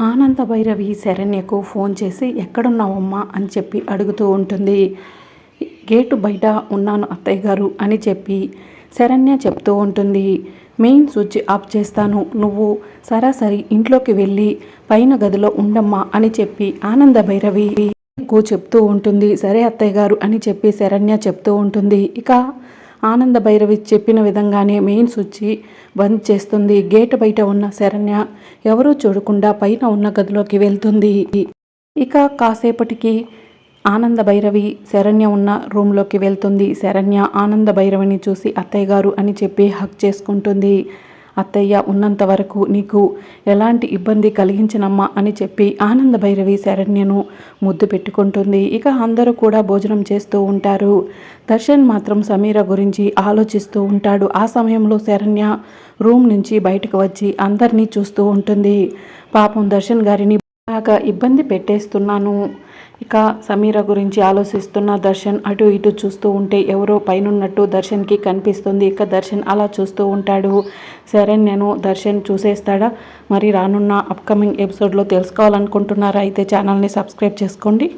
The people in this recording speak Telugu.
ఆనంద భైరవి శరణ్యకు ఫోన్ చేసి ఎక్కడున్నావమ్మా? అని చెప్పి అడుగుతూ ఉంటుంది. గేటు బయట ఉన్నాను అత్తయ్య గారు అని చెప్పి శరణ్య చెప్తూ ఉంటుంది. మెయిన్ స్విచ్ ఆఫ్ చేస్తాను. నువ్వు సరాసరి ఇంట్లోకి వెళ్ళి పైన గదిలో ఉండమ్మా అని చెప్పి ఆనంద భైరవి చెప్తూ ఉంటుంది. సరే అత్తయ్య గారు అని చెప్పి శరణ్య చెప్తూ ఉంటుంది. ఇక ఆనంద భైరవి చెప్పిన విధంగానే మెయిన్ స్విచ్ బంద్ చేస్తుంది. గేట్ బయట ఉన్న శరణ్య ఎవరూ చూడకుండా పైన ఉన్న గదిలోకి వెళ్తుంది. ఇక కాసేపటికి ఆనంద భైరవి శరణ్య ఉన్న రూమ్లోకి వెళ్తుంది. శరణ్య ఆనంద భైరవిని చూసి అత్తయ్య గారు అని చెప్పి హక్ చేసుకుంటుంది. అత్తయ్య ఉన్నంత వరకు నీకు ఎలాంటి ఇబ్బంది కలిగించనమ్మా అని చెప్పి ఆనంద భైరవి శరణ్యను ముద్దు పెట్టుకుంటుంది. ఇక అందరూ కూడా భోజనం చేస్తూ ఉంటారు. దర్శన్ మాత్రం సమీర గురించి ఆలోచిస్తూ ఉంటాడు. ఆ సమయంలో శరణ్య రూమ్ నుంచి బయటకు వచ్చి అందరినీ చూస్తూ ఉంటుంది. పాపం దర్శన్ గారిని బాగా ఇబ్బంది పెట్టేస్తున్నాను. ఇక సమీర గురించి ఆలోచిస్తున్న దర్శన్ అటు ఇటు చూస్తూ ఉంటే ఎవరో పైనున్నట్టు దర్శన్కి కనిపిస్తుంది. ఇక దర్శన్ అలా చూస్తూ ఉంటాడు. సరే నేను దర్శన్ చూసేస్తాడా? మరి రానున్న అప్కమింగ్ ఎపిసోడ్లో తెలుసుకోవాలనుకుంటున్నారా? అయితే ఛానల్ని సబ్స్క్రైబ్ చేసుకోండి.